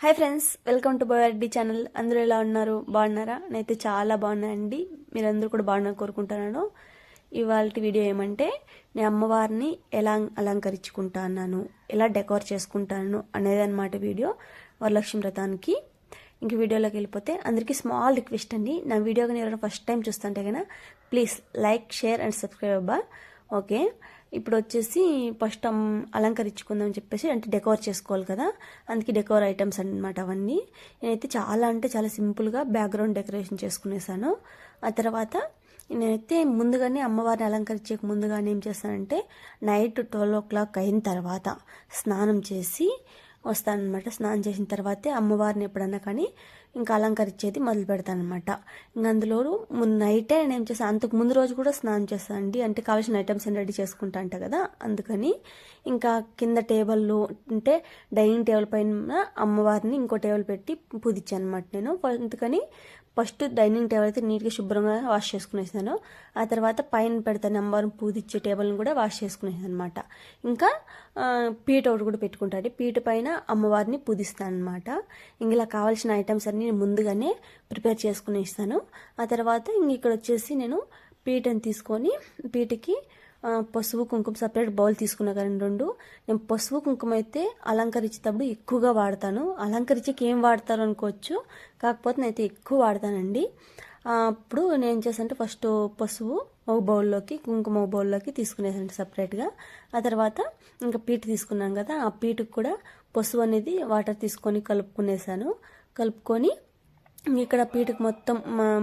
Hi friends welcome to Boyareddy channel అందరూ ఎలా ఉన్నారు? బాగున్నారా? నేనైతే చాలా బాగున్నానండి. మీరందరూ కూడా బాగున్నారు కోరుకుంటున్నాను. ఇవాళ వీడియో ఏమంటే నేను అమ్మవారిని ఎలా అలంకరించుకుంటాను ఎలా డెకోర్ చేసుకుంటాను అనేది అనమాట వీడియో వరలక్ష్మి వ్రతానికి. ఇంక వీడియోలోకి వెళ్ళిపోతే అందరికీ స్మాల్ రిక్వెస్ట్ అండి. నా వీడియో కానీ ఎవరైనా ఫస్ట్ టైం చూస్తుంటే కదా please like share and subscribe అబ్బా. ఓకే ఇప్పుడు వచ్చేసి ఫస్ట్ అలంకరించుకుందాం అని చెప్పేసి అంటే డెకోర్ చేసుకోవాలి కదా. అందుకే డెకోర్ ఐటమ్స్ అనమాట అవన్నీ. నేనైతే చాలా అంటే చాలా సింపుల్గా బ్యాక్గ్రౌండ్ డెకరేషన్ చేసుకునేసాను. ఆ తర్వాత నేనైతే ముందుగానే అమ్మవారిని అలంకరించే ముందుగానే ఏం చేస్తానంటే నైట్ ట్వెల్వ్ ఓ క్లాక్ అయిన తర్వాత స్నానం చేసి వస్తానమాట స్నానం చేసిన తర్వాతే అమ్మవారిని ఎప్పుడన్నా కానీ ఇంకా అలంకరించేది మొదలు పెడతానమాట ఇంకా అందులో నైటే నేను ఏం చేస్తాను అంతకు ముందు రోజు కూడా స్నానం చేస్తాను అండి. అంటే కావాల్సిన ఐటమ్స్ రెడీ చేసుకుంటా అంట కదా అందుకని ఇంకా కింద టేబుల్లో అంటే డైనింగ్ టేబుల్ పైన అమ్మవారిని ఇంకో టేబుల్ పెట్టి పూజించాను అనమాట నేను అందుకని ఫస్ట్ డైనింగ్ టేబుల్ అయితే నీట్గా శుభ్రంగా వాష్ చేసుకునేసాను. ఆ తర్వాత పైన పెడతాను అమ్మవారిని పూదిచ్చే టేబుల్ని కూడా వాష్ చేసుకునేసాను అనమాట ఇంకా పీట ఒకటి కూడా పెట్టుకుంటాడు పీట పైన అమ్మవారిని పూజిస్తాను అనమాట ఇలా కావాల్సిన ఐటమ్స్ అన్ని నేను ముందుగానే ప్రిపేర్ చేసుకునేస్తాను. ఆ తర్వాత ఇంక ఇక్కడ వచ్చేసి నేను పీటను తీసుకొని పీటకి పసుపు కుంకుమ సపరేట్ బౌల్ తీసుకున్నా కానీ రెండు. నేను పసుపు కుంకుమ అయితే అలంకరించేటప్పుడు ఎక్కువగా వాడతాను. అలంకరించేకి ఏం వాడతారు అనుకోవచ్చు. కాకపోతే నేనైతే ఎక్కువ వాడతానండి. అప్పుడు నేను ఏం చేస్తానంటే ఫస్ట్ పసుపు ఒక బౌల్లోకి కుంకుమ ఒక బౌల్లోకి తీసుకునేసాను సపరేట్గా ఆ తర్వాత ఇంకా పీట తీసుకున్నాను కదా ఆ పీటకు కూడా పసుపు అనేది వాటర్ తీసుకొని కలుపుకునేసాను కలుపుకొని ఇక్కడ పీటకు మొత్తం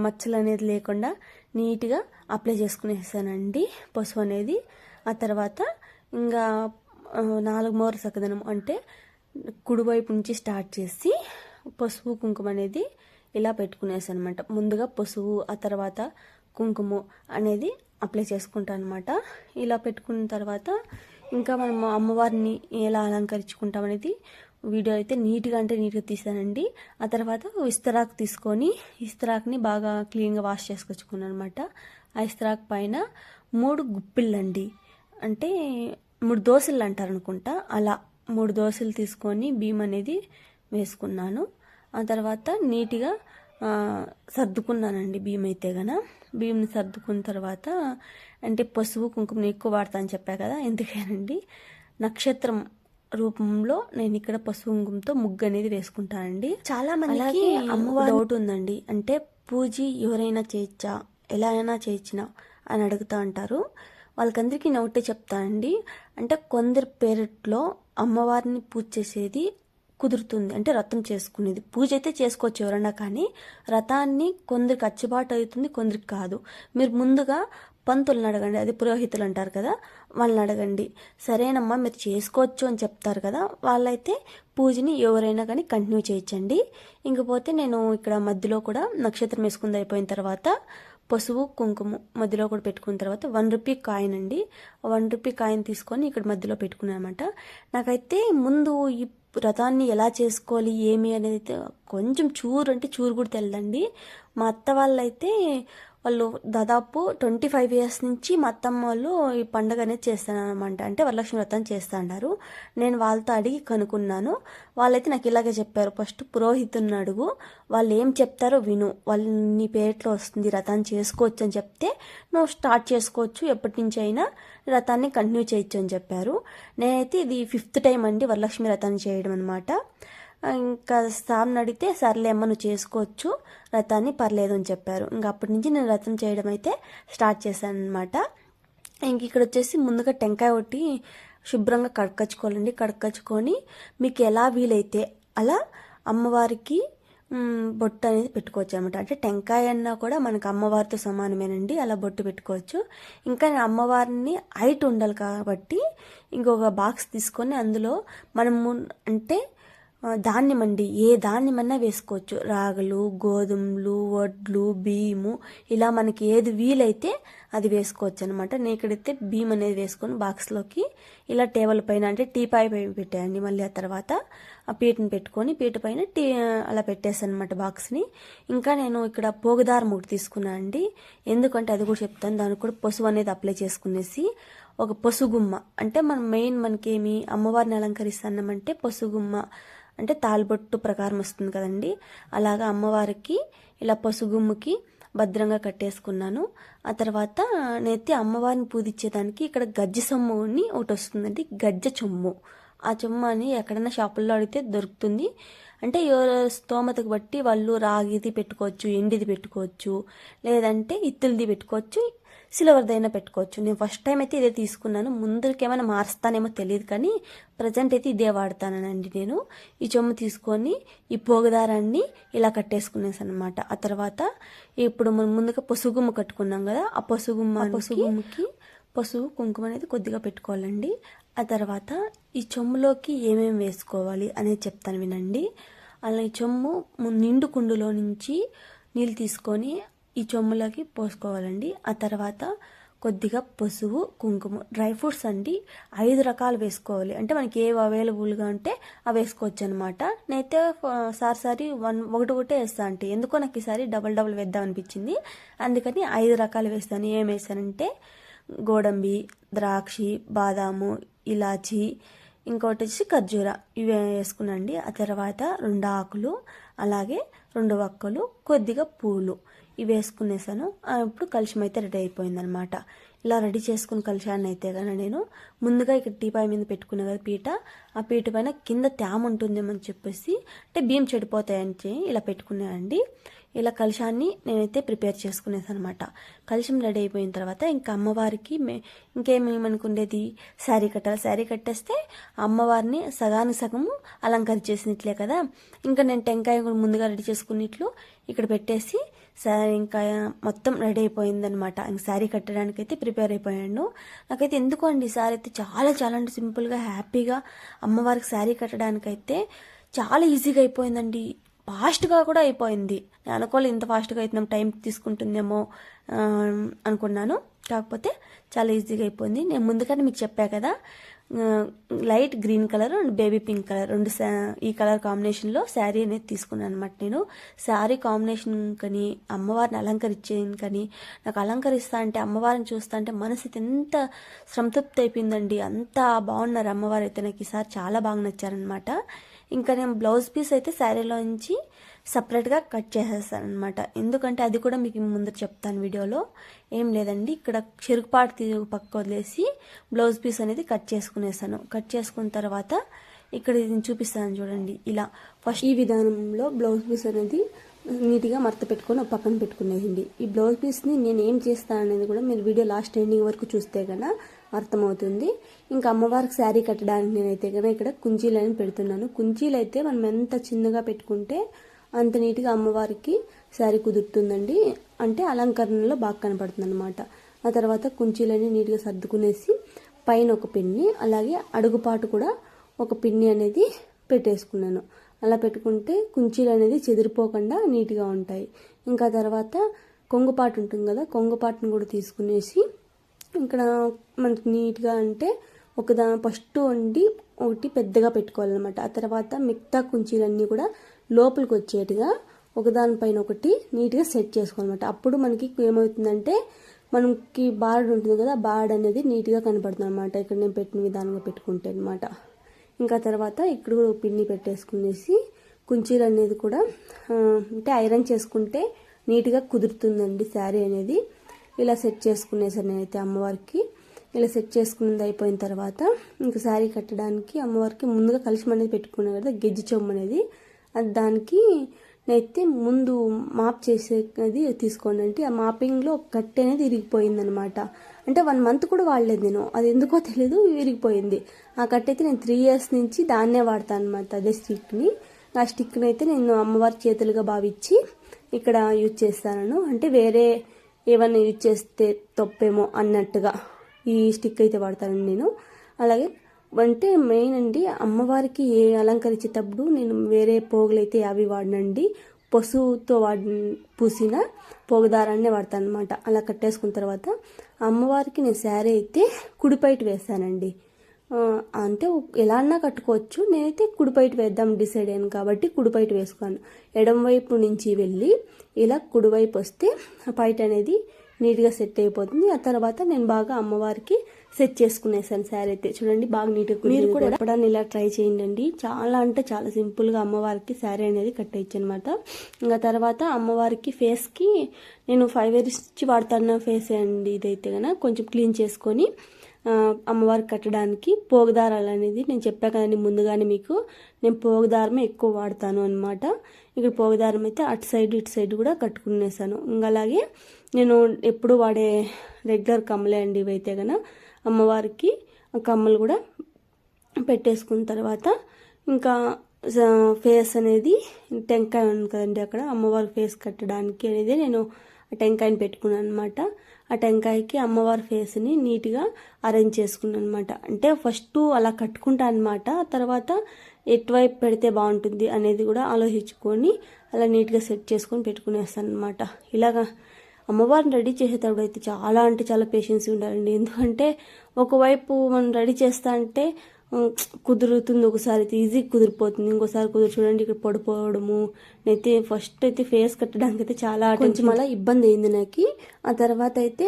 మచ్చలు అనేది లేకుండా నీట్గా అప్లై చేసుకునేసానండి. పసుపు అనేది ఆ తర్వాత ఇంకా నాలుగు మూర సకదనం అంటే కుడివైపు నుంచి స్టార్ట్ చేసి పసుపు కుంకుమ అనేది ఇలా పెట్టుకునేసాను అనమాట ముందుగా పసుపు ఆ తర్వాత కుంకుమ అనేది అప్లై చేసుకుంటాను అనమాట ఇలా పెట్టుకున్న తర్వాత ఇంకా మనం అమ్మవారిని ఎలా అలంకరించుకుంటాం అనేది వీడియో అయితే నీట్గా అంటే నీట్గా తీసానండి. ఆ తర్వాత ఇస్తరాకు తీసుకొని ఇస్తరాక్ని బాగా క్లీన్గా వాష్ చేసుకొచ్చుకున్నాను అనమాట ఆ ఇస్తరాకు పైన మూడు గుప్పిళ్ళండి. అంటే మూడు దోశలు అంటారు అనుకుంటా అలా మూడు దోశలు తీసుకొని బియ్యం అనేది వేసుకున్నాను. ఆ తర్వాత నీట్గా సర్దుకున్నానండి బియ్యం అయితే గన. బియ్యంని సర్దుకున్న తర్వాత అంటే పసుపు కుంకుమని ఎక్కువ వాడతా అని చెప్పా కదా ఎందుకేనండి నక్షత్రం రూపంలో నేను ఇక్కడ పసుపు కుంకుమతో ముగ్గు అనేది వేసుకుంటానండి. చాలా మందికి అమ్మవారి డౌట్ ఉందండి. అంటే పూజ ఎవరైనా చేయొచ్చా ఎలా అయినా చేయొచ్చునా అని అడుగుతా అంటారు. వాళ్ళకందరికీ నోటే చెప్తానండి అంటే కొందరి పేరిట్లో అమ్మవారిని పూజ చేసేది కుదురుతుంది. అంటే రథం చేసుకునేది. పూజ అయితే చేసుకోవచ్చు ఎవరన్నా కానీ రథాన్ని కొందరికి అచ్చుబాటు అవుతుంది కొందరికి కాదు. మీరు ముందుగా పంతులను అడగండి. అది పురోహితులు అంటారు కదా వాళ్ళని అడగండి. సరేనమ్మా మీరు చేసుకోవచ్చు అని చెప్తారు కదా వాళ్ళైతే పూజని ఎవరైనా కానీ కంటిన్యూ చేయించండి ఇంకపోతే నేను ఇక్కడ మధ్యలో కూడా నక్షత్రం వేసుకుంది అయిపోయిన తర్వాత పసుపు కుంకుమ మధ్యలో కూడా పెట్టుకున్న తర్వాత వన్ రూపీ కాయిన్ అండి. వన్ రూపీ కాయిన్ తీసుకొని ఇక్కడ మధ్యలో పెట్టుకున్నాను అనమాట. నాకైతే ముందు ఈ వ్రతాన్ని ఎలా చేసుకోవాలి ఏమి అనేది అయితే కొంచెం చూరు అంటే చూరు కూడా తెలియదండి మా అత్త వాళ్ళైతే వాళ్ళు దాదాపు ట్వంటీ ఫైవ్ ఇయర్స్ నుంచి మా అత్తమ్మ వాళ్ళు ఈ పండుగ అనేది చేస్తానమాట అంటే వరలక్ష్మి వ్రతం చేస్తాడారు. నేను వాళ్ళతో అడిగి కనుక్కున్నాను. వాళ్ళైతే నాకు ఇలాగే చెప్పారు. ఫస్ట్ పురోహితుని అడుగు. వాళ్ళు ఏం చెప్తారో విను. వాళ్ళు నీ పేరులో వస్తుంది. రథాన్ని చేసుకోవచ్చు అని చెప్తే నువ్వు స్టార్ట్ చేసుకోవచ్చు. ఎప్పటి నుంచి అయినా రథాన్ని కంటిన్యూ చేయొచ్చు అని చెప్పారు. నేనైతే ఇది ఫిఫ్త్ టైం అండి వరలక్ష్మి రథాన్ని చేయడం అనమాట ఇంకా సార్ని అడిగితే సర్లే అమ్మ నువ్వు చేసుకోవచ్చు. రథాన్ని పర్లేదు అని చెప్పారు. ఇంకా అప్పటి నుంచి నేను రథం చేయడం అయితే స్టార్ట్ చేశాను అనమాట ఇంక ఇక్కడ వచ్చేసి ముందుగా టెంకాయ కొట్టి శుభ్రంగా కడకచ్చుకోవాలండి కడకచ్చుకొని మీకు ఎలా వీలైతే అలా అమ్మవారికి బొట్టు అనేది పెట్టుకోవచ్చు అనమాట అంటే టెంకాయ అన్నా కూడా మనకు అమ్మవారితో సమానమేనండి. అలా బొట్టు పెట్టుకోవచ్చు. ఇంకా నేను అమ్మవారిని హైట్ ఉండాలి కాబట్టి ఇంకొక బాక్స్ తీసుకొని అందులో మనము అంటే ధాన్యమండి. ధాన్యం అండి ఏ ధాన్యమన్నా వేసుకోవచ్చు. రాగులు గోధుమలు వడ్లు బియ్యము. ఇలా మనకి ఏది వీలైతే అది వేసుకోవచ్చు అనమాట నేను ఇక్కడైతే బియ్యం అనేది వేసుకొని బాక్స్లోకి ఇలా టేబుల్ పైన అంటే టీ పై పైన పెట్టాయండి మళ్ళీ ఆ తర్వాత ఆ పీటను పెట్టుకొని పీట పైన టీ అలా పెట్టేసాను అనమాట బాక్స్ని. ఇంకా నేను ఇక్కడ పోగుదారం ఒకటి తీసుకున్నాను అండి. ఎందుకంటే అది కూడా చెప్తాను. దానికి కూడా పసుపు అనేది అప్లై చేసుకునేసి ఒక పసుగుమ్మ. అంటే మనం మెయిన్ మనకేమి అమ్మవారిని అలంకరిస్తున్నామంటే పసుగుమ్మ. అంటే తాల్బొట్టు ప్రకారం వస్తుంది కదండి. అలాగా అమ్మవారికి ఇలా పసుగుమ్ముకి భద్రంగా కట్టేసుకున్నాను. ఆ తర్వాత నేనైతే అమ్మవారిని పూజించేదానికి ఇక్కడ గజ్జ సొమ్ముని ఒకటి వస్తుందండి. గజ్జ చొమ్ము. ఆ చొమ్ము అని ఎక్కడైనా షాపుల్లో అడిగితే దొరుకుతుంది. అంటే ఎవరు స్తోమతకు బట్టి వాళ్ళు రాగిది పెట్టుకోవచ్చు ఎండిది పెట్టుకోవచ్చు లేదంటే ఇత్తులది పెట్టుకోవచ్చు సిల్వర్దైనా పెట్టుకోవచ్చు. నేను ఫస్ట్ టైం అయితే ఇదే తీసుకున్నాను. ముందుకి ఏమైనా మారుస్తానేమో తెలియదు కానీ ప్రజెంట్ అయితే ఇదే వాడతానండి నేను. ఈ చొమ్ము తీసుకొని ఈ పోగుదారాన్ని ఇలా కట్టేసుకునేసాను అనమాట ఆ తర్వాత ఇప్పుడు మనం ముందుగా పసుగుమ్మ కట్టుకున్నాం కదా ఆ పసుగుమ్మ పసుగుమ్మకి? పసుపు కుంకుమ అనేది కొద్దిగా పెట్టుకోవాలండి. ఆ తర్వాత ఈ చెమ్ములోకి ఏమేమి వేసుకోవాలి అనేది చెప్తాను వినండి. అలా ఈ చెమ్ము నిండు కుండులో నుంచి నీళ్ళు తీసుకొని ఈ చెమ్ములోకి పోసుకోవాలండి. ఆ తర్వాత కొద్దిగా పసుపు కుంకుమ డ్రై ఫ్రూట్స్ అండి. ఐదు రకాలు వేసుకోవాలి. అంటే మనకి ఏవి అవైలబుల్గా ఉంటే అవి వేసుకోవచ్చు అనమాట నేనైతే సార్ సారి వన్ ఒకటి ఒకటే వేస్తా అంటే ఎందుకో నాకు ఈసారి డబల్ డబల్ వేద్దాం అనిపించింది. అందుకని ఐదు రకాలు వేస్తాను. ఏం వేసానంటే గోడంబి ద్రాక్షి బాదాము ఇలాచి ఇంకోటి వచ్చి ఖర్జూర. ఇవి వేసుకునండి. ఆ తర్వాత రెండు ఆకులు అలాగే రెండు వక్కలు కొద్దిగా పూలు. ఇవి వేసుకునేసాను. ఇప్పుడు కలుషం అయితే రెడీ అయిపోయిందనమాట. ఇలా రెడీ చేసుకుని కలిశాను అయితే కానీ నేను. ముందుగా ఇక్కడ టీపాయ్ మీద పెట్టుకునే కదా పీట. ఆ పీట పైన కింద తేమ ఉంటుందేమని చెప్పేసి అంటే బియ్యం చెడిపోతాయని చెప్పి ఇలా పెట్టుకున్నానండి. ఇలా కలశాన్ని నేనైతే ప్రిపేర్ చేసుకునేసాను అనమాట కలశం రెడీ అయిపోయిన తర్వాత ఇంకా అమ్మవారికి మే ఇంకేమేమనుకుండేది? శారీ కట్టాలి? శారీ కట్టేస్తే అమ్మవారిని సగానికి సగము అలంకరించేసినట్లే కదా. ఇంకా నేను టెంకాయ కూడా ముందుగా రెడీ చేసుకున్నట్లు ఇక్కడ పెట్టేసి శారీ ఇంకా మొత్తం రెడీ అయిపోయిందనమాట ఇంక శారీ కట్టడానికి అయితే ప్రిపేర్ అయిపోయాను. నాకైతే ఎందుకు అండి సార్ అయితే చాలా చాలా అంటే సింపుల్గా హ్యాపీగా అమ్మవారికి శారీ కట్టడానికైతే చాలా ఈజీగా అయిపోయిందండి. ఫాస్ట్గా కూడా అయిపోయింది. నేను అనుకోలేదు ఇంత ఫాస్ట్గా అయితే టైం తీసుకుంటుందేమో అనుకున్నాను. కాకపోతే చాలా ఈజీగా అయిపోయింది. నేను ముందుగానే మీకు చెప్పా కదా light green colour and baby pink colour. రెండు ఈ కలర్ కాంబినేషన్లో శారీ అనేది తీసుకున్నాను అనమాట నేను. శారీ కాంబినేషన్ కానీ అమ్మవారిని అలంకరించేది కానీ నాకు అలంకరిస్తా అంటే అమ్మవారిని చూస్తా అంటే మనసు ఎంత సంతృప్తి అయిపోయిందండి. అంత బాగున్నారు అమ్మవారు అయితే నాకు ఈసారి చాలా బాగా నచ్చారనమాట ఇంకా నేను బ్లౌజ్ పీస్ అయితే శారీలో నుంచి సపరేట్గా కట్ చేసేస్తాను అనమాట ఎందుకంటే అది కూడా మీకు ముందు చెప్తాను వీడియోలో. ఏం లేదండి ఇక్కడ చెరుకుపాటు తీ పక్క వదిలేసి బ్లౌజ్ పీస్ అనేది కట్ చేసుకునేసాను కట్ చేసుకున్న తర్వాత ఇక్కడ ఇది చూపిస్తాను చూడండి ఇలా. ఫస్ట్ ఈ విధానంలో బ్లౌజ్ పీస్ అనేది నీట్గా మడత పెట్టుకొని పక్కన పెట్టుకునేదండి ఈ బ్లౌజ్ పీస్ని నేను ఏం చేస్తాను అనేది కూడా మీరు వీడియో లాస్ట్ ఎండింగ్ వరకు చూస్తే కన్నా అర్థమవుతుంది. ఇంకా అమ్మవారికి శారీ కట్టడానికి నేనైతే కనుక ఇక్కడ కుంచీలు అని పెడుతున్నాను. కుంచీలు అయితే మనం ఎంత చిన్నగా పెట్టుకుంటే అంత నీట్గా అమ్మవారికి శారీ కుదురుతుందండి. అంటే అలంకరణలో బాగా కనపడుతుంది అనమాట ఆ తర్వాత కుంచీలన్నీ నీట్గా సర్దుకునేసి పైన ఒక పిన్ని అలాగే అడుగుపాటు కూడా ఒక పిన్ని అనేది పెట్టేసుకున్నాను. అలా పెట్టుకుంటే కుంచీలు అనేది చెదిరిపోకుండా నీట్గా ఉంటాయి. ఇంకా తర్వాత కొంగుపాటు ఉంటుంది కదా కొంగుపాటును కూడా తీసుకునేసి ఇక్కడ మనకి నీట్గా అంటే ఒకదా ఫస్ట్ వండి ఒకటి పెద్దగా పెట్టుకోవాలన్నమాట. ఆ తర్వాత మిగతా కుంచీలన్నీ కూడా లోపలికి వచ్చేట్టుగా ఒకదానిపైన ఒకటి నీట్గా సెట్ చేసుకోవాలన్నమాట. అప్పుడు మనకి ఏమవుతుందంటే మనకి బార్డ్ ఉంటుంది కదా బార్డ్ అనేది నీట్గా కనపడుతుంది అనమాట ఇక్కడ నేను పెట్టిన విధానంగా పెట్టుకుంటే అనమాట ఇంకా తర్వాత ఇక్కడ కూడా ఒక పిన్ని పెట్టేసుకునేసి కుంచీలు అనేది కూడా అంటే ఐరన్ చేసుకుంటే నీట్గా కుదురుతుందండి శారీ అనేది. ఇలా సెట్ చేసుకునేసాను నేనైతే అమ్మవారికి. ఇలా సెట్ చేసుకున్నది అయిపోయిన తర్వాత ఇంకా శారీ కట్టడానికి అమ్మవారికి ముందుగా కలిసి అనేది పెట్టుకున్నాను కదా గెజ్జి చెమ్మ అనేది. దానికి నేనైతే ముందు మాప్ చేసేది తీసుకోండి అంటే ఆ మాపింగ్లో కట్టె అనేది ఇరిగిపోయిందనమాట అంటే వన్ మంత్ కూడా వాడలేదు నేను. అది ఎందుకో తెలీదు విరిగిపోయింది ఆ కట్టె అయితే నేను త్రీ ఇయర్స్ నుంచి దాన్నే వాడతాను అనమాట అదే స్టిక్ని ఆ స్టిక్ని అయితే నేను అమ్మవారి చేతులుగా భావించి ఇక్కడ యూజ్ చేస్తాను. అంటే వేరే ఏమైనా యూజ్ చేస్తే తప్పేమో అన్నట్టుగా ఈ స్టిక్ అయితే వాడతానండి నేను. అలాగే అంటే మెయిన్ అండి అమ్మవారికి ఏ అలంకరించేటప్పుడు నేను వేరే పోగులైతే అవి వాడినండి. పశువుతో వాడి పూసిన పోగుదారాన్ని వాడతాను అనమాట అలా కట్టేసుకున్న తర్వాత అమ్మవారికి నేను శారీ అయితే కుడిపైట వేసానండి అంటే ఎలా అన్నా కట్టుకోవచ్చు. నేనైతే కుడిపైట వేద్దాం డిసైడ్ అయ్యాను కాబట్టి కుడిపైట వేసుకున్నాను. ఎడం వైపు నుంచి వెళ్ళి ఇలా కుడివైపు వస్తే ఆ పైట అనేది నీట్గా సెట్ అయిపోతుంది. ఆ తర్వాత నేను బాగా అమ్మవారికి సెట్ చేసుకునేసాను శారీ అయితే చూడండి బాగా నీట్గా మీరు కూడా ఎప్పుడన్నా ఇలా ట్రై చేయండి చాలా అంటే చాలా సింపుల్గా అమ్మవారికి శారీ అనేది కట్టేయచ్చు అనమాట ఇంకా తర్వాత అమ్మవారికి ఫేస్కి నేను ఫైవ్ ఇయర్స్ ఇచ్చి వాడుతున్న ఫేస్ అండి ఇదైతే కనుక కొంచెం క్లీన్ చేసుకొని అమ్మవారికి కట్టడానికి పోగుదారాలు అనేది నేను చెప్పా కదండి ముందుగానే మీకు. నేను పోగుదారమే ఎక్కువ వాడతాను అనమాట ఇక్కడ పోగుదారం అయితే అటు సైడ్ ఇటు సైడ్ కూడా కట్టుకునేసాను. ఇంకా అలాగే నేను ఎప్పుడు వాడే రెగ్యులర్ కమ్మలే అండి ఇవైతే కనుక అమ్మవారికి కమ్మలు కూడా పెట్టేసుకున్న తర్వాత ఇంకా ఫేస్ అనేది టెంకాయ ఉంది కదండి అక్కడ అమ్మవారి ఫేస్ కట్టడానికి అనేది నేను ఆ టెంకాయని పెట్టుకున్నాను అనమాట ఆ టెంకాయకి అమ్మవారి ఫేస్ని నీట్గా అరేంజ్ చేసుకున్నాను అనమాట అంటే ఫస్ట్ అలా కట్టుకుంటా అనమాట తర్వాత ఎటువైపు పెడితే బాగుంటుంది అనేది కూడా ఆలోచించుకొని అలా నీట్గా సెట్ చేసుకొని పెట్టుకునేస్తాను అనమాట ఇలాగా అమ్మవారిని రెడీ చేసేటప్పుడు అయితే చాలా అంటే చాలా పేషెన్స్ ఉండాలండి. ఎందుకంటే ఒకవైపు మనం రెడీ చేస్తా అంటే కుదురుతుంది ఒకసారి అయితే ఈజీ కుదిరిపోతుంది. ఇంకోసారి కుదురు చూడండి ఇక్కడ పడిపోవడము. అయితే ఫస్ట్ అయితే ఫేస్ కట్టడానికి అయితే చాలా కొంచెం అలా ఇబ్బంది అయింది నాకు. ఆ తర్వాత అయితే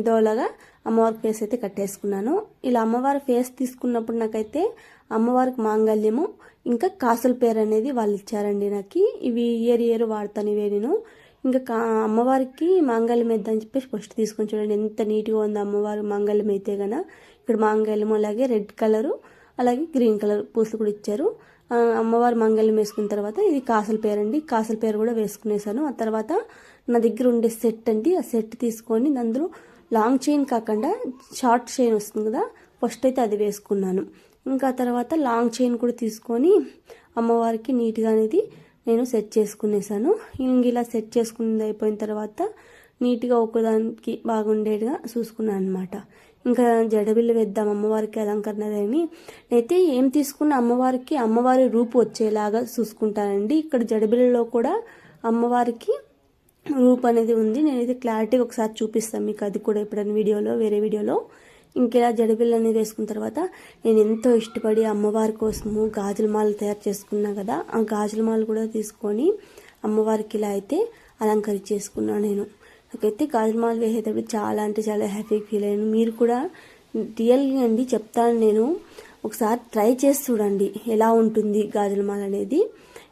ఇదోలాగా అమ్మవారి ఫేస్ అయితే కట్టేసుకున్నాను. ఇలా అమ్మవారి ఫేస్ తీసుకున్నప్పుడు నాకైతే అమ్మవారికి మాంగళ్యము ఇంకా కాసుల పేరు అనేది వాళ్ళు ఇచ్చారండి నాకు. ఇవి ఇయర్ ఇయర్ వాడతాను ఇవే నేను. ఇంకా కా అమ్మవారికి మాంగళ్యం అని చెప్పేసి ఫస్ట్ తీసుకొని చూడండి. ఎంత నీట్గా ఉంది అమ్మవారు మాంగళ్యం అయితే గన. ఇక్కడ మాంగళ్యం అలాగే రెడ్ కలరు అలాగే గ్రీన్ కలర్ పూసలు కూడా ఇచ్చారు. అమ్మవారు మంగళం వేసుకున్న తర్వాత ఇది కాసల పేరు అండి కాసల పేరు కూడా వేసుకునేసాను. ఆ తర్వాత నా దగ్గర ఉండే సెట్ అండి. ఆ సెట్ తీసుకొని అందులో లాంగ్ చైన్ కాకుండా షార్ట్ చైన్ వస్తుంది కదా ఫస్ట్ అయితే అది వేసుకున్నాను. ఇంకా తర్వాత లాంగ్ చైన్ కూడా తీసుకొని అమ్మవారికి నీట్గా అనేది నేను సెట్ చేసుకునేసాను. ఇంక ఇలా సెట్ చేసుకున్నది అయిపోయిన తర్వాత నీట్గా ఒకదానికి బాగుండేట్టుగా చూసుకున్నాను అనమాట ఇంకా జడబిల్లు వేద్దాం అమ్మవారికి అలంకరణ అని అయితే ఏం తీసుకున్న అమ్మవారికి అమ్మవారి రూపు వచ్చేలాగా చూసుకుంటానండి. ఇక్కడ జడబిల్లలో కూడా అమ్మవారికి రూప్ అనేది ఉంది. నేనైతే క్లారిటీగా ఒకసారి చూపిస్తాను మీకు. అది కూడా ఎప్పుడైనా వీడియోలో వేరే వీడియోలో. ఇంకెలా జడబిల్ల అనేది వేసుకున్న తర్వాత నేను ఎంతో ఇష్టపడి అమ్మవారి కోసము గాజుల మాల తయారు చేసుకున్నా కదా ఆ గాజుల మాల కూడా తీసుకొని అమ్మవారికి ఇలా అయితే అలంకరించేసుకున్నాను నేను. నాకైతే గాజుల మాల వేసేటప్పుడు చాలా అంటే చాలా హ్యాపీ ఫీల్ అయ్యాను. మీరు కూడా రియల్గా అండి చెప్తాను నేను. ఒకసారి ట్రై చేసి చూడండి ఎలా ఉంటుంది గాజుల మాల అనేది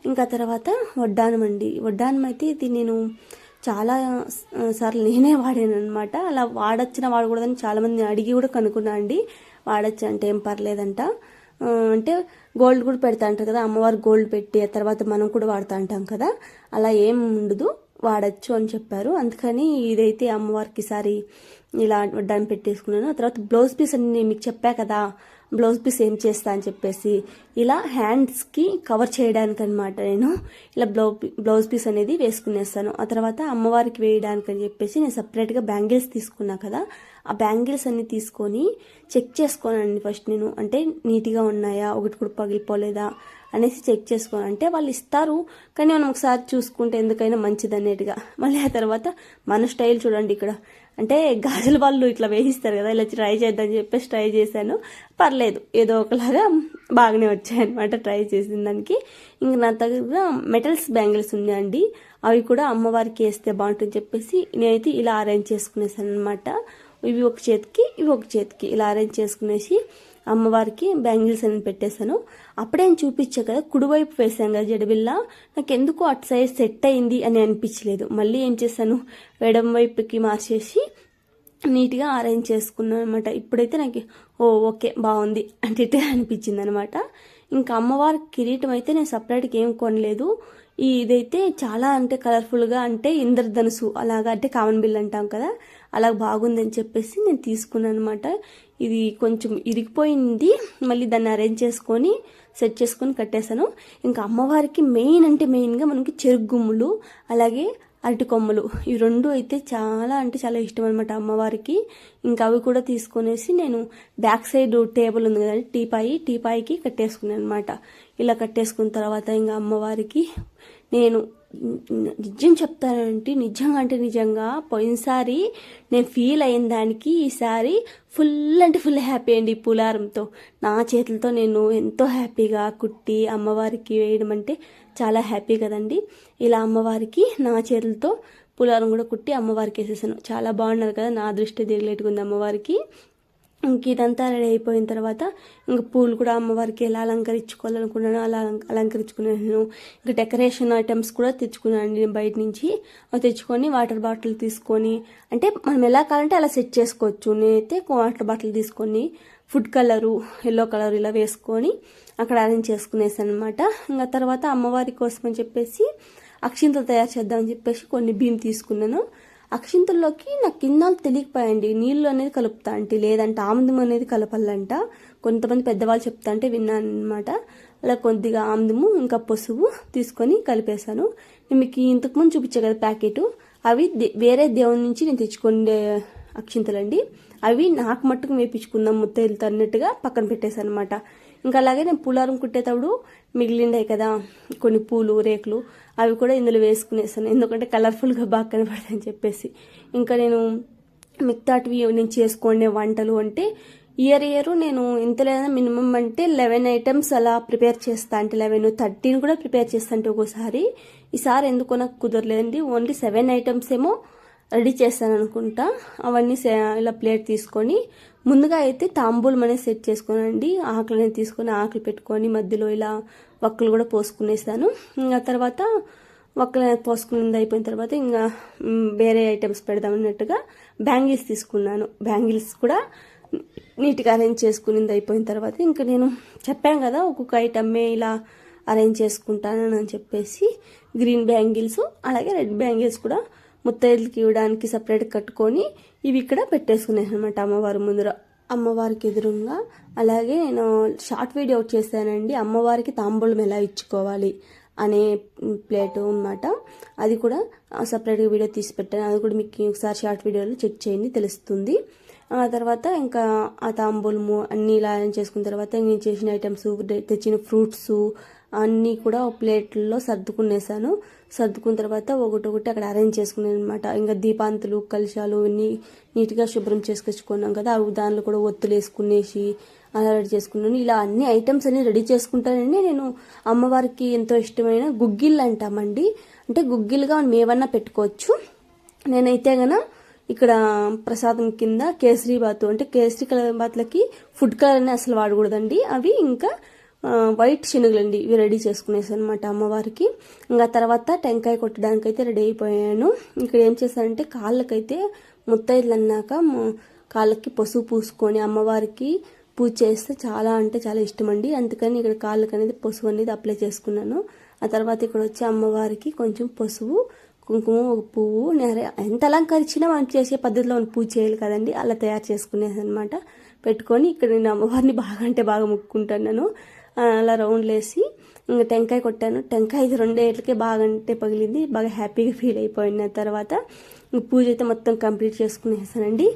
ఇంకా తర్వాత వడ్డానం అండి. వడ్డానం అయితే ఇది నేను చాలా సార్లు నేనే వాడాను అనమాట అలా వాడొచ్చిన వాడకూడదని చాలామంది అడిగి కూడా కనుక్కున్నా అండి. వాడచ్చు అంటే ఏం పర్లేదంట. అంటే గోల్డ్ కూడా పెడతా అంటారు కదా అమ్మవారు గోల్డ్ పెట్టి ఆ తర్వాత మనం కూడా వాడుతూ ఉంటాం కదా. అలా ఏం ఉండదు వాడచ్చు అని చెప్పారు. అందుకని ఇదైతే అమ్మవారికి ఈసారి ఇలా వడ్డాన్ని పెట్టేసుకున్నాను. ఆ తర్వాత బ్లౌజ్ పీస్ అని నేను మీకు చెప్పా కదా బ్లౌజ్ పీస్ ఏం చేస్తా అని చెప్పేసి ఇలా హ్యాండ్స్కి కవర్ చేయడానికి అనమాట నేను. ఇలా బ్లౌ బ్లౌజ్ పీస్ అనేది వేసుకునేస్తాను. ఆ తర్వాత అమ్మవారికి వేయడానికి అని చెప్పేసి నేను సపరేట్గా బ్యాంగిల్స్ తీసుకున్నా కదా ఆ బ్యాంగిల్స్ అన్ని తీసుకొని చెక్ చేసుకోనండి ఫస్ట్ నేను. అంటే నీట్గా ఉన్నాయా ఒకటి కూడా పగిలిపోలేదా అనేసి చెక్ చేసుకోను. అంటే వాళ్ళు ఇస్తారు కానీ మనం ఒకసారి చూసుకుంటే ఎందుకైనా మంచిది అన్నట్టుగా మళ్ళీ ఆ తర్వాత మన స్టైల్ చూడండి ఇక్కడ. అంటే గాజుల వాళ్ళు ఇట్లా వేయిస్తారు కదా ఇలా ట్రై చేద్దాం చెప్పేసి ట్రై చేశాను. పర్లేదు ఏదో ఒకలాగా బాగానే వచ్చాయన్నమాట ట్రై చేసిన దానికి. ఇంక నా దగ్గర మెటల్స్ బ్యాంగిల్స్ ఉన్నాయండి. అవి కూడా అమ్మవారికి వేస్తే బాగుంటుంది చెప్పేసి నేనైతే ఇలా అరేంజ్ చేసుకునేసాను అనమాట ఇవి ఒక చేతికి ఇవి ఒక చేతికి ఇలా అరేంజ్ చేసుకునేసి అమ్మవారికి బ్యాంగిల్స్ అని పెట్టేశాను. అప్పుడే నేను చూపించా కదా కుడివైపు వేసాను కదా జడబిల్ల నాకు ఎందుకో అటు సైడ్ సెట్ అయింది అని అనిపించలేదు. మళ్ళీ ఏం చేశాను ఎడం వైపుకి మార్చేసి నీట్గా అరేంజ్ చేసుకున్నాను అనమాట ఇప్పుడైతే నాకు ఓ ఓకే బాగుంది అంటే అనిపించింది అనమాట ఇంకా అమ్మవారి కిరీటం అయితే నేను సపరేట్గా ఏం కొనలేదు. ఈ ఇదైతే చాలా అంటే కలర్ఫుల్గా అంటే ఇంద్రధనుసు అలాగా అంటే కామన్ బిల్ అంటాం కదా అలా బాగుందని చెప్పేసి నేను తీసుకున్నాను అనమాట ఇది కొంచెం ఇరిగిపోయింది. మళ్ళీ దాన్ని అరేంజ్ చేసుకొని సెట్ చేసుకొని కట్టేశాను. ఇంకా అమ్మవారికి మెయిన్ అంటే మెయిన్గా మనకి చెరుగుమ్ములు అలాగే అరటి కొమ్మలు. ఈ రెండు అయితే చాలా అంటే చాలా ఇష్టం అనమాట అమ్మవారికి. ఇంకా అవి కూడా తీసుకునేసి నేను బ్యాక్ సైడ్ టేబుల్ ఉంది కదండి టీపాయి టీపాయికి కట్టేసుకున్నాను అనమాట ఇలా కట్టేసుకున్న తర్వాత ఇంకా అమ్మవారికి నేను నిజం చెప్తానంటే నిజంగా అంటే నిజంగా పోయినసారి నేను ఫీల్ అయిన దానికి ఈసారి ఫుల్ అంటే ఫుల్ హ్యాపీ అండి పులారంతో. నా చేతులతో నేను ఎంతో హ్యాపీగా కుట్టి అమ్మవారికి వేయడం అంటే చాలా హ్యాపీ కదండి. ఇలా అమ్మవారికి నా చేతులతో పులారం కూడా కుట్టి అమ్మవారికి వేసేసాను. చాలా బాగున్నారు కదా నా దృష్టి తిరిగేట్టుకుంది అమ్మవారికి. ఇంక ఇదంతా రెడీ అయిపోయిన తర్వాత ఇంక పూలు కూడా అమ్మవారికి ఎలా అలంకరించుకోవాలనుకున్నానో అలా అలంకరించుకున్నాను. ఇంకా డెకరేషన్ ఐటమ్స్ కూడా తెచ్చుకున్నాను నేను బయట నుంచి. అవి తెచ్చుకొని వాటర్ బాటిల్ తీసుకొని అంటే మనం ఎలా కావాలంటే అలా సెట్ చేసుకోవచ్చు. నేనైతే వాటర్ బాటిల్ తీసుకొని ఫుడ్ కలరు ఎల్లో కలర్ ఇలా వేసుకొని అక్కడ అరేంజ్ చేసుకునేసాను అనమాట ఇంకా తర్వాత అమ్మవారి కోసం అని చెప్పేసి అక్షింతలు తయారు చేద్దామని చెప్పేసి కొన్ని బియ్యం తీసుకున్నాను. అక్షింతల్లోకి నాకు కిన్నాలు తెలియకపోయండి నీళ్ళు అనేది కలుపుతా అంటే లేదంటే ఆముదం అనేది కలపాలంట. కొంతమంది పెద్దవాళ్ళు చెప్తా అంటే విన్నాను అనమాట అలా కొద్దిగా ఆముదము ఇంకా పసుపు తీసుకొని కలిపేశాను. నేను మీకు ఇంతకుముందు చూపించే కదా ప్యాకెట్. అవి దే- వేరే దేవుని నుంచి నేను తెచ్చుకునే అక్షింతలండి. అవి నాకు మట్టుకు వేపించుకుందాం ముత్తైదులతో అన్నట్టుగా పక్కన పెట్టేశాను అనమాట ఇంకా అలాగే నేను పూలారం కుట్టేటప్పుడు మిగిలిండాయి కదా కొన్ని పూలు రేకులు అవి కూడా ఇందులో వేసుకునేసాను. ఎందుకంటే కలర్ఫుల్గా బాగా కనపడతాయని చెప్పేసి. ఇంకా నేను మిగతాటివి నేను చేసుకునే వంటలు అంటే ఇయర్ ఇయర్ నేను ఎంత లేదా మినిమం అంటే లెవెన్ ఐటమ్స్ అలా ప్రిపేర్ చేస్తా. అంటే లెవెన్ థర్టీన్ కూడా ప్రిపేర్ చేస్తా అంటే ఒక్కోసారి. ఈసారి ఎందుకో నాకు కుదరలేదండి. ఓన్లీ సెవెన్ ఐటమ్స్ ఏమో రెడీ చేస్తాను అనుకుంటా అవన్నీ సే- ఇలా ప్లేట్ తీసుకొని ముందుగా అయితే తాంబూలం అనేది సెట్ చేసుకోనండి. ఆకులు అనేది తీసుకొని ఆకులు పెట్టుకొని మధ్యలో ఇలా వక్కలు కూడా పోసుకునేస్తాను ఇంకా తర్వాత వక్కలు అనేది పోసుకున్నది అయిపోయిన తర్వాత ఇంకా వేరే ఐటమ్స్ పెడదాం అన్నట్టుగా బ్యాంగిల్స్ తీసుకున్నాను. బ్యాంగిల్స్ కూడా నీట్గా అరేంజ్ చేసుకునింది అయిపోయిన తర్వాత ఇంకా నేను చెప్పాను కదా ఒక్కొక్క ఐటమ్మే ఇలా అరేంజ్ చేసుకుంటానని అని చెప్పేసి గ్రీన్ బ్యాంగిల్స్ అలాగే రెడ్ బ్యాంగిల్స్ కూడా ముత్తైదులకి ఇవ్వడానికి సపరేట్ కట్టుకొని ఇవి ఇక్కడ పెట్టేసుకున్నాను అనమాట అమ్మవారి ముందర. అమ్మవారికి ఎదురుగా అలాగే నేను షార్ట్ వీడియో చేశానండి అమ్మవారికి తాంబూలం ఎలా ఇచ్చుకోవాలి అనే ప్లేటు అన్నమాట. అది కూడా సపరేట్గా వీడియో తీసి పెట్టాను. అది కూడా మీకు ఒకసారి షార్ట్ వీడియోలో చెక్ చేయండి తెలుస్తుంది. ఆ తర్వాత ఇంకా ఆ తాంబూలము అన్నీ ఇలా చేసుకున్న తర్వాత నేను చేసిన ఐటమ్స్ తెచ్చిన ఫ్రూట్స్ అన్నీ కూడా ప్లేట్లో ప్లేట్లలో సర్దుకునేసాను. సర్దుకున్న తర్వాత ఒకటి ఒకటి అక్కడ అరేంజ్ చేసుకున్నాను అనమాట ఇంకా దీపాంతులు కలశాలు ఇవన్నీ నీట్గా శుభ్రం చేసుకొచ్చుకున్నాం కదా. అవి దానిలో కూడా ఒత్తులు వేసుకునేసి అలా రెడీ చేసుకున్నాను. ఇలా అన్ని ఐటమ్స్ అన్ని రెడీ చేసుకుంటానని నేను అమ్మవారికి ఎంతో ఇష్టమైన గుగ్గిళ్ళు అంటామండి. అంటే గుగ్గిలుగా మనం ఏమన్నా పెట్టుకోవచ్చు. నేనైతే గన ఇక్కడ ప్రసాదం కింద కేసరీ బాతు అంటే కేసరి కలర్ బాతులకి ఫుడ్ కలర్ అనే అసలు వాడకూడదండి. అవి ఇంకా వైట్ శనగలండి ఇవి రెడీ చేసుకునేసాను అనమాట అమ్మవారికి. ఇంకా తర్వాత టెంకాయ కొట్టడానికి అయితే రెడీ అయిపోయాను. ఇక్కడ ఏం చేశానంటే కాళ్ళకైతే ముత్తైదులు అన్నాక కాళ్ళకి పసుపు పూసుకొని అమ్మవారికి పూజ చేస్తే చాలా అంటే చాలా ఇష్టం అండి అందుకని ఇక్కడ కాళ్ళకి అనేది పసుపు అనేది అప్లై చేసుకున్నాను. ఆ తర్వాత ఇక్కడ వచ్చి అమ్మవారికి కొంచెం పసుపు కుంకుమ ఒక పువ్వు నేర ఎంత అలంకరించినా మనం చేసే పద్ధతిలో మనం పూజ చేయాలి కదండి. అలా తయారు చేసుకునేది అనమాట పెట్టుకొని ఇక్కడ నేను అమ్మవారిని బాగా అంటే బాగా ముక్కుంటున్నాను అలా రౌండ్లు వేసి ఇంకా టెంకాయ కొట్టాను. టెంకాయ ఇది రెండేళ్ళకే బాగా అంటే పగిలింది. బాగా హ్యాపీగా ఫీల్ అయిపోయిన తర్వాత పూజ అయితే మొత్తం కంప్లీట్ చేసుకునేసానండి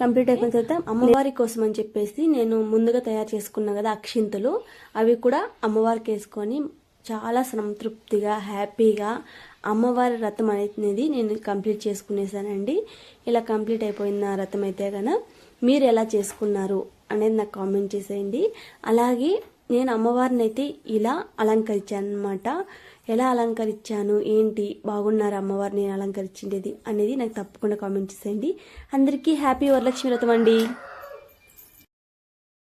కంప్లీట్ అయిపోయిన తర్వాత అమ్మవారి కోసం అని చెప్పేసి నేను ముందుగా తయారు చేసుకున్నా కదా అక్షింతలు అవి కూడా అమ్మవారికి వేసుకొని చాలా సంతృప్తిగా హ్యాపీగా అమ్మవారి రథం అనేది నేను కంప్లీట్ చేసుకునేసానండి ఇలా కంప్లీట్ అయిపోయిన రథం అయితే కనుక మీరు ఎలా చేసుకున్నారు అనేది నాకు కామెంట్ చేసేయండి. అలాగే నేను అమ్మవారిని అయితే ఇలా అలంకరించాను అనమాట ఎలా అలంకరించాను? ఏంటి? బాగున్నారు అమ్మవారిని నేను అలంకరించిండేది? అనేది నాకు తప్పకుండా కామెంట్ చేసేయండి. అందరికీ హ్యాపీ వరలక్ష్మి వ్రతం అండి.